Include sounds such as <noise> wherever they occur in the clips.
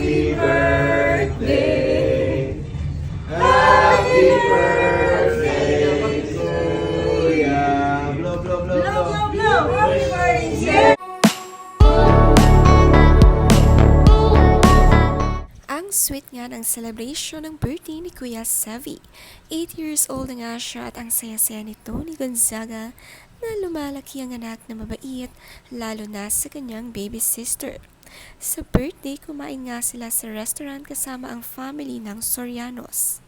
Happy birthday. Happy birthday to ya. Blow, blow, blow, blow. Ang sweet nga ng celebration ng birthday ni Kuya Sevi. 8 years old na nga siya at ang saya-saya ni Tony Gonzaga na lumalaki ang anak na mabait, lalo na sa kanyang baby sister. Sa birthday, kumain nga sila sa restaurant kasama ang family ng Sorianos.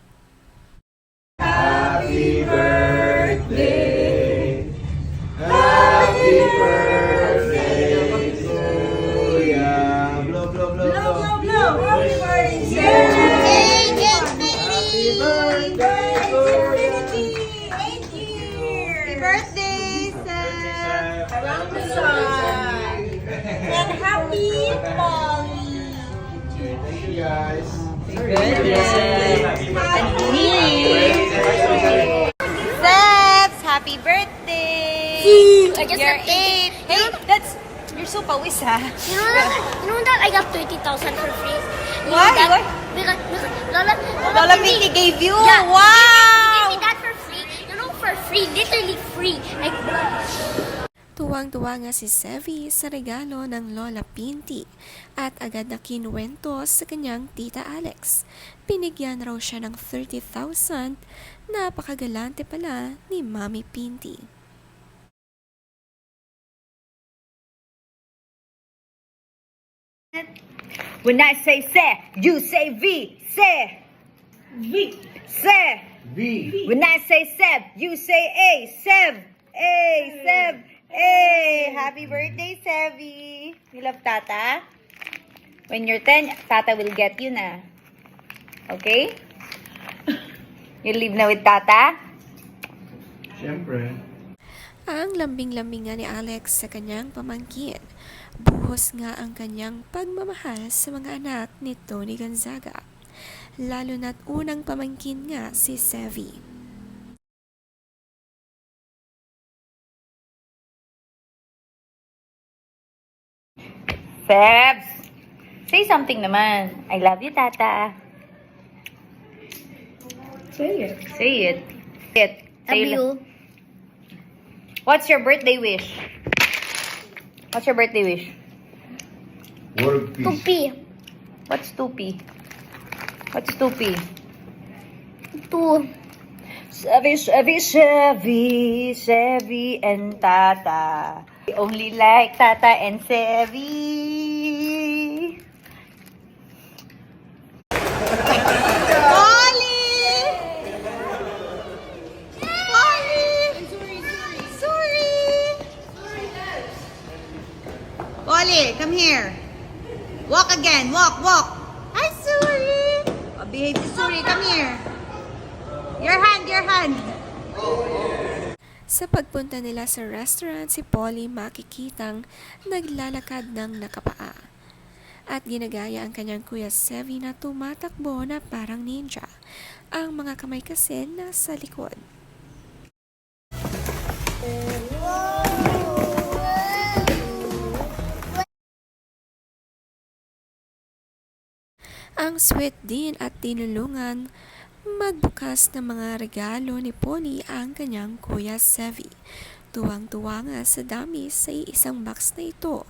Thank you guys. Seth, happy birthday! I just You're eight. Hey, that's you're so pawis ha. You know that? You know that I got thirty thousand for free. Why? That? Why? Because, because Lola, Lola Pinky gave you. Yeah, Tuwang-tuwa nga si Sevi sa regalo ng Lola Pinti at agad na kinuwento sa kanyang tita Alex. Binigyan raw siya ng 30,000. Napakagalante pala ni Mami Pinti. When I say se, you say V. Se. V. Se. V. When I say Seb, you say A. Seb. A. Seb. A. Happy birthday, Sevi. You love Tata? When you're 10, Tata will get you na. Okay? <laughs> You live na with Tata? Siyempre. Ang lambing-lambing nga ni Alex sa kanyang pamangkin. Buhos nga ang kanyang pagmamahal sa mga anak ni Tony Gonzaga. Lalo na't unang pamangkin nga si Sevi. Sebs. Say something naman. I love you, Tata. Say it. Say it. Say it. Say W. What's your birthday wish? What's your birthday wish? World peace. Tupi. What's 2P? What's 2P? Two. Chevy, Chevy, Chevy, Chevy, and Tata. We only like Tata and Chevy. Polly! Polly! Sorry! Polly, come here. Walk again. Walk, walk. Hi, Suri. Oh, behave to Suri. Come here. Your hand, your hand. Sa pagpunta nila sa restaurant, si Polly makikitang naglalakad ng nakapaa. At ginagaya ang kanyang kuya Sevi na tumatakbo na parang ninja. Ang mga kamay kasi nasa likod. Ang sweet din at tinulungan magbukas ng mga regalo ni Polly ang kanyang kuya Sevi. Tuwang-tuwa nga sa dami sa isang box na ito